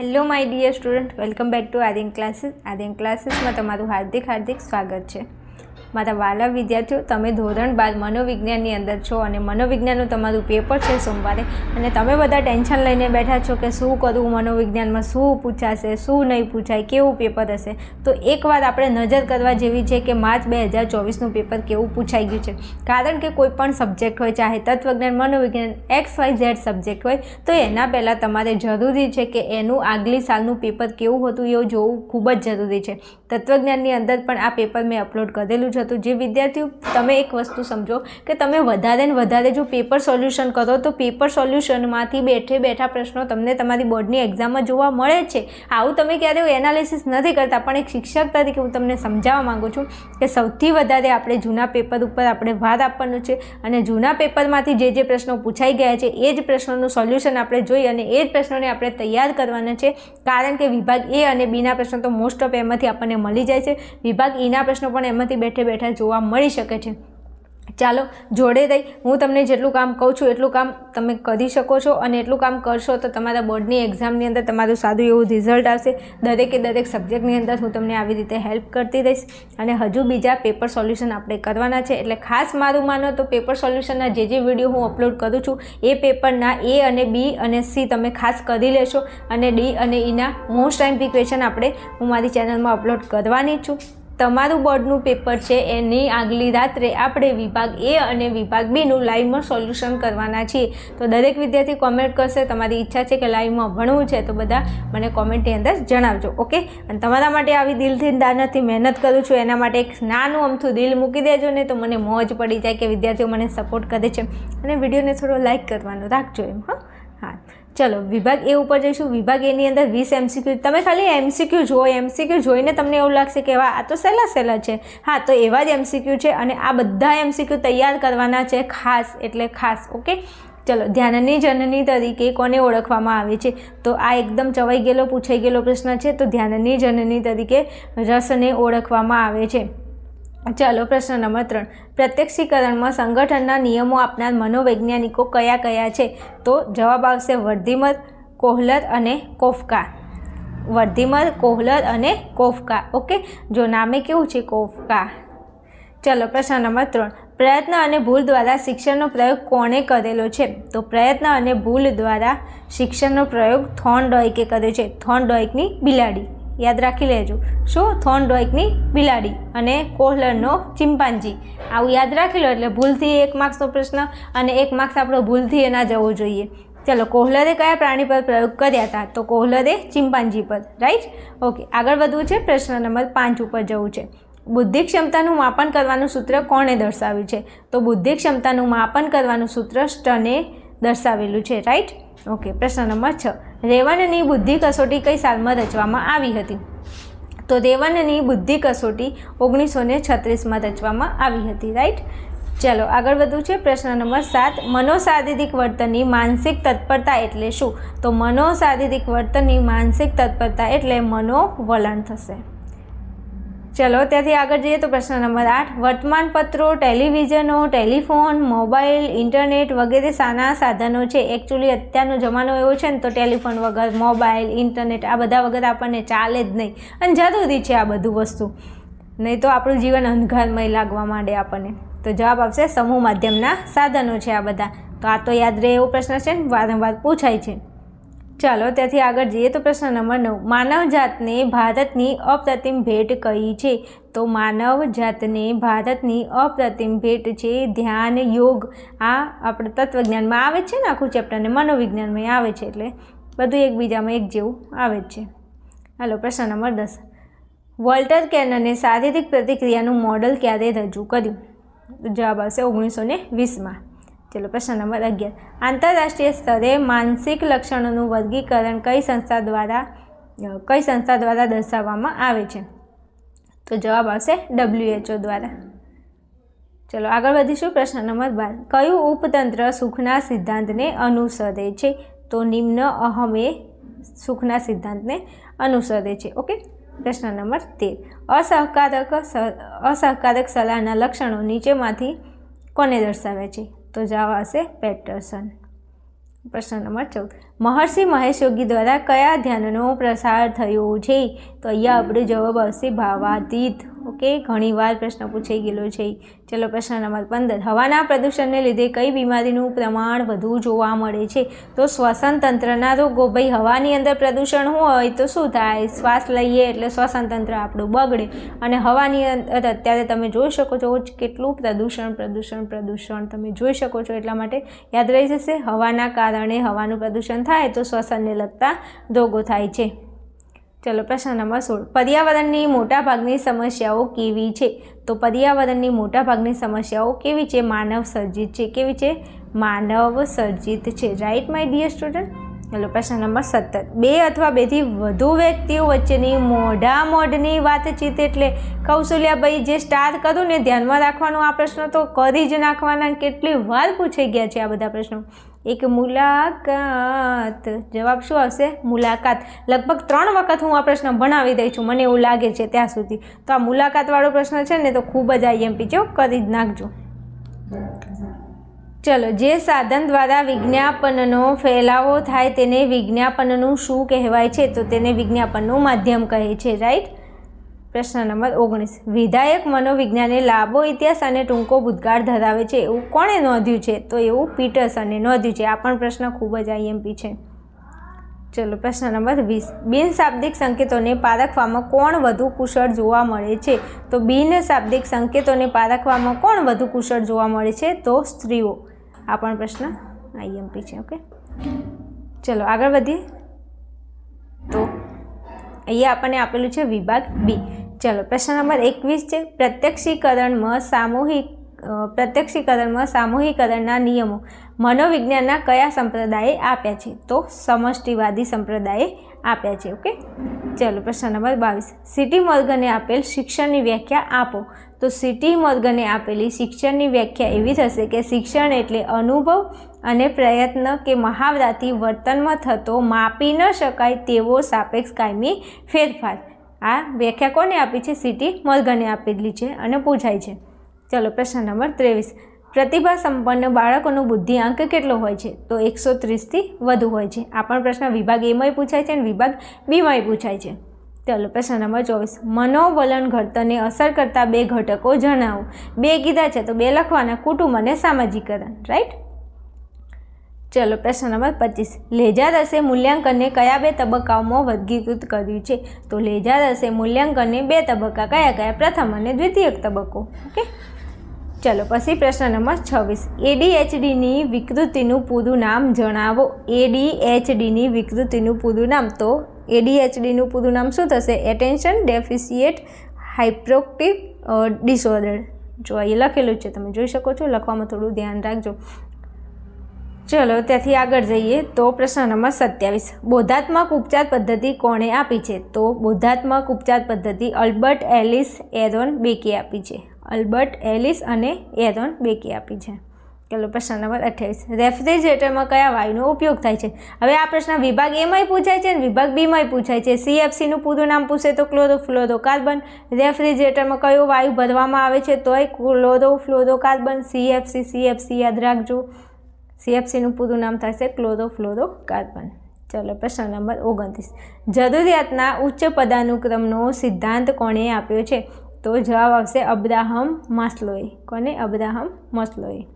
Hello my dear student welcome back to Aryan classes Aryan ક્લાસીસમાં તમારું હાર્દિક હાર્દિક સ્વાગત છે. મારા વાલા વિદ્યાર્થીઓ, તમે ધોરણ બાર મનોવિજ્ઞાનની અંદર છો અને મનોવિજ્ઞાનનું તમારું પેપર છે સોમવારે. અને તમે બધા ટેન્શન લઈને બેઠા છો કે શું કરવું મનોવિજ્ઞાનમાં, શું પૂછાશે, શું નહીં પૂછાય, કેવું પેપર હશે? તો એકવાર આપણે નજર કરવા જેવી છે કે માર્ચ બે હજાર ચોવીસનું પેપર કેવું પૂછાઈ ગયું છે. કારણ કે કોઈ પણ સબ્જેક્ટ હોય, ચાહે તત્વજ્ઞાન, મનોવિજ્ઞાન એક્સ વાય ઝેડ સબ્જેક્ટ હોય, તો એના પહેલાં તમારે જરૂરી છે કે એનું આગલી સાલનું પેપર કેવું હતું એવું જોવું ખૂબ જ જરૂરી છે. તત્વજ્ઞાનની અંદર પણ આ પેપર મેં અપલોડ કરેલું જ હતું. જે વિદ્યાર્થીઓ, તમે એક વસ્તુ સમજો કે તમે વધારે ને વધારે જો પેપર સોલ્યુશન કરો, તો પેપર સોલ્યુશનમાંથી બેઠે બેઠા પ્રશ્નો તમને તમારી બોર્ડની એક્ઝામમાં જોવા મળે છે. આવું તમે ક્યારેય એનાલિસિસ નથી કરતા, પણ એક શિક્ષક તરીકે હું તમને સમજાવવા માગું છું કે સૌથી વધારે આપણે જૂના પેપર ઉપર આપણે ભાર આપવાનો છે અને જૂના પેપરમાંથી જે જે પ્રશ્નો પૂછાઈ ગયા છે, એ જ પ્રશ્નોનું સોલ્યુશન આપણે જોઈ અને એ જ પ્રશ્નોને આપણે તૈયાર કરવાના છે. કારણ કે વિભાગ એ અને બીના પ્રશ્નો તો મોસ્ટ ઓફ એમાંથી આપણને મળી જાય છે. વિભાગ ઈના પ્રશ્નો પણ એમાંથી બેઠે બેઠા જોવા મળી શકે છે. ચાલો, જોડે રહી. હું તમને જેટલું કામ કહું છું, એટલું કામ તમે કરી શકો છો અને એટલું કામ કરશો તો તમારા બોર્ડની એક્ઝામની અંદર તમારું સારું એવું રિઝલ્ટ આવશે. દરેકે દરેક સબ્જેક્ટની અંદર હું તમને આવી રીતે હેલ્પ કરતી રહીશ. અને હજુ બીજા પેપર સોલ્યુશન આપણે કરવાના છે. એટલે ખાસ મારું માનો તો પેપર સોલ્યુશનના જે જે વીડિયો હું અપલોડ કરું છું, એ પેપરના એ અને બી અને સી તમે ખાસ કરી લેશો. અને ડી અને ઈના મોસ્ટ ટાઈમ ક્વેશ્ચન આપણે હું મારી ચેનલમાં અપલોડ કરવાની છું. તમારું બોર્ડનું પેપર છે એની આગલી રાત્રે આપણે વિભાગ એ અને વિભાગ બીનું લાઈવમાં સોલ્યુશન કરવાના છીએ. તો દરેક વિદ્યાર્થી કોમેન્ટ કરશે, તમારી ઈચ્છા છે કે લાઈવમાં ભણવું છે, તો બધા મને કોમેન્ટની અંદર જણાવજો, ઓકે? અને તમારા માટે આવી દિલથી દાનથી મહેનત કરું છું, એના માટે એક નાનું અમથું દિલ મૂકી દેજો ને તો મને મોજ પડી જાય કે વિદ્યાર્થીઓ મને સપોર્ટ કરે છે. અને વિડીયોને થોડો લાઇક કરવાનો રાખજો એમ, હા? હા. ચલો, વિભાગ એ ઉપર જઈશું. વિભાગ એની અંદર વીસ એમસીક્યુ તમે ખાલી એમસીક્યુ જુઓ. એમસીક્યુ જોઈને તમને એવું લાગશે કે, વાહ, આ તો સહેલા સહેલા છે. હા, તો એવા જ એમસીક્યુ છે અને આ બધા એમસીક્યુ તૈયાર કરવાના છે ખાસ એટલે ખાસ, ઓકે? ચલો, ધ્યાનની જનની તરીકે કોને ઓળખવામાં આવે છે? તો આ એકદમ ચવાઈ ગયેલો, પૂછાઈ ગયેલો પ્રશ્ન છે. તો ધ્યાનની જનની તરીકે રસને ઓળખવામાં આવે છે. ચાલો પ્રશ્ન નંબર ત્રણ. પ્રત્યક્ષીકરણમાં સંગઠનના નિયમો આપનાર મનોવૈજ્ઞાનિકો કયા કયા છે? તો જવાબ આવશે વર્ધિમર કોહલર અને કોફકા. વર્ધીમર કોહલર અને કોફકા. ઓકે? જો નામે કેવું છે કોફકા? ચલો પ્રશ્ન નંબર ત્રણ. પ્રયત્ન અને ભૂલ દ્વારા શિક્ષણનો પ્રયોગ કોણે કરેલો છે? તો પ્રયત્ન અને ભૂલ દ્વારા શિક્ષણનો પ્રયોગ થોન ડોઇકે કર્યો છે. થોન ડોઇકની બિલાડી. યાદ રાખી લેજો. શું? થોન ડોઇકની બિલાડી અને કોહલરનો ચિમ્પાન્જી આવું યાદ રાખી લો એટલે ભૂલથી એક માર્ક્સનો પ્રશ્ન અને એક માર્ક્સ આપણો ભૂલથી એના જવો જોઈએ. ચલો, કોહલરે કયા પ્રાણી પર પ્રયોગ કર્યા હતા? તો કોહલરે ચિમ્પાન્જી પર રાઈટ ઓકે આગળ વધવું છે. પ્રશ્ન નંબર પાંચ ઉપર જવું છે. બુદ્ધિ ક્ષમતાનું માપન કરવાનું સૂત્ર કોણે દર્શાવ્યું છે? તો બુદ્ધિ ક્ષમતાનું માપન કરવાનું સૂત્ર સ્ટને દર્શાવેલું છે રાઈટ ઓકે પ્રશ્ન નંબર છ. રેવનની બુદ્ધિ કસોટી કઈ સાલમાં રચવામાં આવી હતી? તો રેવનની બુદ્ધિ કસોટી ઓગણીસો ને છત્રીસમાં રચવામાં આવી હતી રાઈટ ચાલો, આગળ વધવું છે પ્રશ્ન નંબર સાત. મનોશારીરિક વર્તનની માનસિક તત્પરતા એટલે શું? તો મનોશારીરિક વર્તનની માનસિક તત્પરતા એટલે મનોવલણ થશે. ચલો, ત્યાંથી આગળ જઈએ તો પ્રશ્ન નંબર આઠ. વર્તમાનપત્રો, ટેલિવિઝનો, ટેલિફોન, મોબાઈલ, ઇન્ટરનેટ વગેરે સાના સાધનો છે. એકચ્યુઅલી અત્યારનો જમાનો એવો છે ને, તો ટેલિફોન વગર, મોબાઈલ, ઇન્ટરનેટ, આ બધા વગર આપણને ચાલે જ નહીં. અને જરૂરી છે આ બધું વસ્તુ. નહીં તો આપણું જીવન અંધકારમય લાગવા માંડે આપણને. તો જવાબ આવશે, સમૂહ માધ્યમના સાધનો છે આ બધા. તો આ તો યાદ રહે એવો પ્રશ્ન છે વારંવાર પૂછાય છે. ચાલો ત્યાંથી આગળ જઈએ તો પ્રશ્ન નંબર નવ. માનવ જાતને ભારતની અપ્રતિમ ભેટ કઈ છે? તો માનવ જાતને ભારતની અપ્રતિમ ભેટ છે ધ્યાન યોગ. આ આપણે તત્વજ્ઞાનમાં આવે છે ને આખું ચેપ્ટરને મનોવિજ્ઞાનમાં આવે છે એટલે બધું એકબીજામાં એક જેવું આવે જ છે. હાલો, પ્રશ્ન નંબર દસ. વોલ્ટર કેનને શારીરિક પ્રતિક્રિયાનું મોડલ ક્યારે રજૂ કર્યું? જવાબ આવશે ઓગણીસો ને વીસમાં. ચલો, પ્રશ્ન નંબર અગિયાર. આંતરરાષ્ટ્રીય સ્તરે માનસિક લક્ષણોનું વર્ગીકરણ કઈ સંસ્થા દ્વારા કઈ સંસ્થા દ્વારા દર્શાવવામાં આવે છે? તો જવાબ આવશે ડબ્લ્યુએચઓ દ્વારા. ચલો, આગળ વધીશું. પ્રશ્ન નંબર બાર. કયું ઉપતંત્ર સુખના સિદ્ધાંતને અનુસરે છે? તો નિમ્ન, અહમે સુખના સિદ્ધાંતને અનુસરે છે. ઓકે? પ્રશ્ન નંબર તેર. અસહકારક અસહકારક સલાહના લક્ષણો નીચેમાંથી કોને દર્શાવે છે? તો જવાબ આવશે પેટર્સન. પ્રશ્ન નંબર ચૌદ. મહર્ષિ મહેશ યોગી દ્વારા કયા ધ્યાનનો પ્રસાર થયો છે? તો અહીંયા આપણે જવાબ આવશે ભાવાતીત. ઓકે, ઘણીવાર પ્રશ્ન પૂછાઈ ગયેલો છે. ચલો, પ્રશ્ન નંબર પંદર. હવાના પ્રદૂષણને લીધે કઈ બીમારીનું પ્રમાણ વધુ જોવા મળે છે? તો શ્વસન તંત્રના રોગો. ભાઈ, હવાની અંદર પ્રદૂષણ હોય તો શું થાય? શ્વાસ લઈએ એટલે શ્વસન તંત્ર આપણું બગડે. અને હવાની અંદર અત્યારે તમે જોઈ શકો છો કેટલું પ્રદૂષણ પ્રદૂષણ પ્રદૂષણ તમે જોઈ શકો છો. એટલા માટે યાદ રહી જશે. હવાના કારણે હવાનું પ્રદૂષણ થાય તો શ્વસનને લગતા રોગો થાય છે. ચલો પ્રશ્ન નંબર સોળ. પર્યાવરણની મોટાભાગની સમસ્યાઓ કેવી છે? તો પર્યાવરણની મોટાભાગની સમસ્યાઓ કેવી છે? માનવ સર્જિત છે. કેવી છે? માનવ સર્જિત છે. રાઈટ માય ડિયર સ્ટુડન્ટ ચલો પ્રશ્ન નંબર સત્તર. બે અથવા બેથી વધુ વ્યક્તિઓ વચ્ચેની મોઢા મોઢની વાતચીત એટલે કૌશલ્યાભાઈ જે સ્ટાર કરું ને ધ્યાનમાં રાખવાનો આ પ્રશ્ન તો કરી જ નાખવાના. કેટલી વાર પૂછાઈ ગયા છે આ બધા પ્રશ્નો? એક મુલાકાત. જવાબ શું આવશે? મુલાકાત. લગભગ ત્રણ વખત હું આ પ્રશ્ન ભણાવી દઈ છું. મને એવું લાગે છે ત્યાં સુધી. તો આ મુલાકાતવાળો પ્રશ્ન છે ને, તો ખૂબ જ આઈએમપી છે કરી જ નાખજો. ચલો, જે સાધન દ્વારા વિજ્ઞાપનનો ફેલાવો થાય તેને વિજ્ઞાપનનું શું કહેવાય છે? તો તેને વિજ્ઞાપનનું માધ્યમ કહે છે, રાઈટ? પ્રશ્ન નંબર ઓગણીસ. વિધાયક મનોવિજ્ઞાને લાંબો ઇતિહાસ અને ટૂંકો ભૂતકાળ ધરાવે છે એવું કોણે નોંધ્યું છે? તો એવું પીટર્સને નોંધ્યું છે. આ પણ પ્રશ્ન ખૂબ જ આઈએમપી છે. ચલો, પ્રશ્ન નંબર વીસ. બિનશાબ્દિક સંકેતોને પારખવામાં કોણ વધુ કુશળ જોવા મળે છે? તો બિનશાબ્દિક સંકેતોને પારખવામાં કોણ વધુ કુશળ જોવા મળે છે? તો સ્ત્રીઓ. આ પણ પ્રશ્ન આઈએમપી છે, ઓકે? ચલો, આગળ વધીએ. તો અહીંયા આપણને આપેલું છે વિભાગ બી. ચલો, પ્રશ્ન નંબર એકવીસ છે. પ્રત્યક્ષીકરણમાં સામૂહિક પ્રત્યક્ષીકરણમાં સામૂહિકરણના નિયમો મનોવિજ્ઞાનના કયા સંપ્રદાયે આપ્યા છે? તો સમષ્ટિવાદી સંપ્રદાયે આપ્યા છે, ઓકે? ચલો, પ્રશ્ન નંબર બાવીસ. સિટી મોર્ગને આપેલ શિક્ષણની વ્યાખ્યા આપો. તો સિટી મોર્ગને આપેલી શિક્ષણની વ્યાખ્યા એવી થશે કે શિક્ષણ એટલે અનુભવ અને પ્રયત્ન કે મહાવરાથી વર્તનમાં થતો માપી ન શકાય તેવો સાપેક્ષ કાયમી ફેરફાર. આ વ્યાખ્યા કોને આપી છે? સિટી મોર્ગને આપેલી છે અને પૂછાય છે. ચલો, પ્રશ્ન નંબર ત્રેવીસ. પ્રતિભા સંપન્ન બાળકોનો બુદ્ધિઆંક કેટલો હોય છે? તો એકસો ત્રીસથી વધુ હોય છે. આ પણ પ્રશ્ન વિભાગ એમાંય પૂછાય છે અને વિભાગ બીમાંય પૂછાય છે. ચાલો, પ્રશ્ન નંબર ચોવીસ. મનોવલણ ઘડતરને અસર કરતા બે ઘટકો જણાવો. બે કીધા છે તો બે લખવાના, કુટુંબ અને સામાજિકરણ. રાઈટ ચલો પ્રશ્ન નંબર પચીસ. લેજારસે મૂલ્યાંકનને કયા બે તબક્કાઓમાં વર્ગીકૃત કર્યું છે? તો લેજારસે મૂલ્યાંકનને બે તબક્કા, કયા કયા? પ્રથમ અને દ્વિતીયક તબક્કો. ઓકે? ચલો, પછી પ્રશ્ન નંબર છવ્વીસ. એડીએચડીની વિકૃતિનું પૂરું નામ જણાવો. એડીએચડીની વિકૃતિનું પૂરું નામ. તો એડીએચડીનું પૂરું નામ શું થશે? એટેન્શન ડેફિસિએટ હાઇપ્રોક્ટિવ ડિસઓર્ડર જો અહીં લખેલું છે, તમે જોઈ શકો છો. લખવામાં થોડું ધ્યાન રાખજો. ચલો ત્યાંથી આગળ જઈએ. તો પ્રશ્ન નંબર સત્યાવીસ. બોધાત્મક ઉપચાર પદ્ધતિ કોણે આપી છે? તો બોધાત્મક ઉપચાર પદ્ધતિ અલ્બર્ટ એલિસ એરોન બેકે આપી છે. અલ્બર્ટ એલિસ અને એરોન બેકી આપી છે. ચલો પ્રશ્ન નંબર અઠ્યાવીસ. રેફ્રિજરેટરમાં કયા વાયુનો ઉપયોગ થાય છે? હવે આ પ્રશ્ન વિભાગ એમાંય પૂછાય છે અને વિભાગ બીમાંય પૂછાય છે. સીએફસીનું પૂરું નામ પૂછે તો ક્લોરોફ્લોરોકાર્બન. રેફ્રિજરેટરમાં કયો વાયુ ભરવામાં આવે છે? તોય ક્લોરોફ્લોરોકાર્બન. સીએફસી સીએફસી યાદ રાખજો. સીએફસીનું પૂરું નામ થશે ક્લોરોફ્લોરોકાર્બન. ચલો, પ્રશ્ન નંબર ઓગણત્રીસ. જરૂરિયાતના ઉચ્ચ પદાનુક્રમનો સિદ્ધાંત કોણે આપ્યો છે? તો જવાબ આવશે અબ્રાહમ માસ્લોએ. કોને? અબ્રાહમ મસ્લોએ.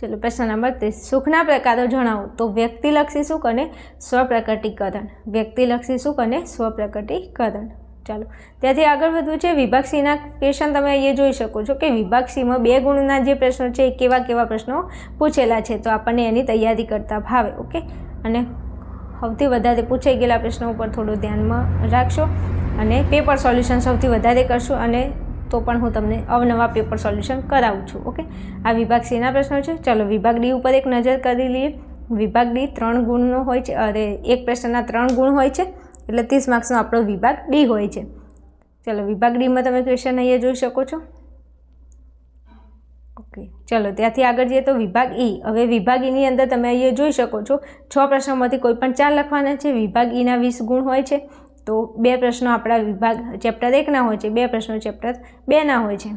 ચલો, પ્રશ્ન નંબર ત્રીસ. સુખના પ્રકારો જણાવો. તો વ્યક્તિલક્ષી સુખ અને સ્વપ્રકટીકરણ. વ્યક્તિલક્ષી સુખ અને સ્વપ્રકટીકરણ. ચાલો. ત્યાંથી આગળ વધવું છે. વિભાગ સીના ક્વેશ્ચન તમે અહીંયા જોઈ શકો છો કે વિભાગ સીમાં બે ગુણના જે પ્રશ્નો છે એ કેવા કેવા પ્રશ્નો પૂછેલા છે. તો આપણને એની તૈયારી કરતા ભાવે, ઓકે? અને સૌથી વધારે પૂછાઈ ગયેલા પ્રશ્નો ઉપર થોડું ધ્યાનમાં રાખશો અને પેપર સોલ્યુશન સૌથી વધારે કરશું અને તો પણ હું તમને અવનવા પેપર સોલ્યુશન કરાવું છું, ઓકે? આ વિભાગ સીના પ્રશ્નો છે. ચલો, વિભાગ ડી ઉપર એક નજર કરી લઈએ. વિભાગ ડી ત્રણ ગુણનો હોય છે. અરે, એક પ્રશ્નના ત્રણ ગુણ હોય છે. એટલે ત્રીસ માર્ક્સનો આપણો વિભાગ ડી હોય છે. ચલો, વિભાગ ડીમાં તમે ક્વેશ્ચન અહીંયા જોઈ શકો છો. ઓકે ચલો, ત્યાંથી આગળ જઈએ તો વિભાગ ઈ. હવે વિભાગ ઈની અંદર તમે અહીંયા જોઈ શકો છો, છ પ્રશ્નોમાંથી કોઈ પણ ચાર લખવાના છે, વિભાગ ઈના વીસ ગુણ હોય છે. તો બે પ્રશ્નો આપણા વિભાગ ચેપ્ટર એકના હોય છે, બે પ્રશ્નો ચેપ્ટર બેના હોય છે.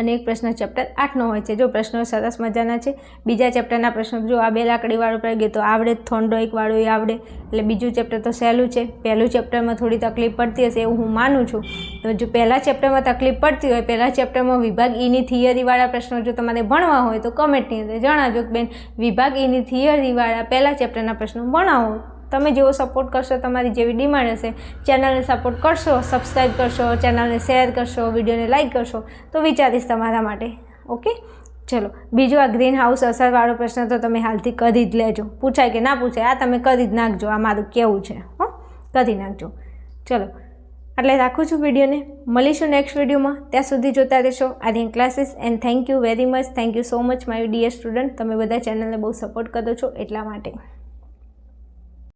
અને એક પ્રશ્ન ચેપ્ટર આઠનો હોય છે. જો પ્રશ્નો સરસ મજાના છે, બીજા ચેપ્ટરના પ્રશ્નો જો આ બે લાકડીવાળું પડી ગયું તો આવડે થોન્ડોઇકવાળું એ આવડે. એટલે બીજું ચેપ્ટર તો સહેલું છે. પહેલું ચેપ્ટરમાં થોડી તકલીફ પડતી હશે એવું હું માનું છું. તો જો પહેલા ચેપ્ટરમાં તકલીફ પડતી હોય, પહેલાં ચેપ્ટરમાં વિભાગ ઈની થિયરીવાળા પ્રશ્નો જો તમારે ભણવા હોય તો કમેન્ટની અંદર જણાવજો બેન, વિભાગ ઈની થિયરીવાળા પહેલાં ચેપ્ટરના પ્રશ્નો ભણાવો. તમે જેવો સપોર્ટ કરશો, તમારી જેવી ડિમાન્ડ હશે ચેનલને સપોર્ટ કરશો સબસ્ક્રાઈબ કરશો ચેનલને શેર કરશો વિડીયોને લાઇક કરશો, તો વિચારીશ તમારા માટે. ઓકે ચલો, બીજો આ ગ્રીન હાઉસ અસરવાળો પ્રશ્ન તો તમે હાલથી કરી જ લેજો. પૂછાય કે ના પૂછાય, આ તમે કરી જ નાખજો, આ મારું કેવું છે. હો? કરી નાખજો. ચલો એટલે રાખું છું વિડીયોને. મળીશું નેક્સ્ટ વિડીયોમાં. ત્યાં સુધી જોતા રહેશો. Aryan classes and thank you very much thank you so much my dear student તમે બધા ચેનલને બહુ સપોર્ટ કરો છો એટલા માટે.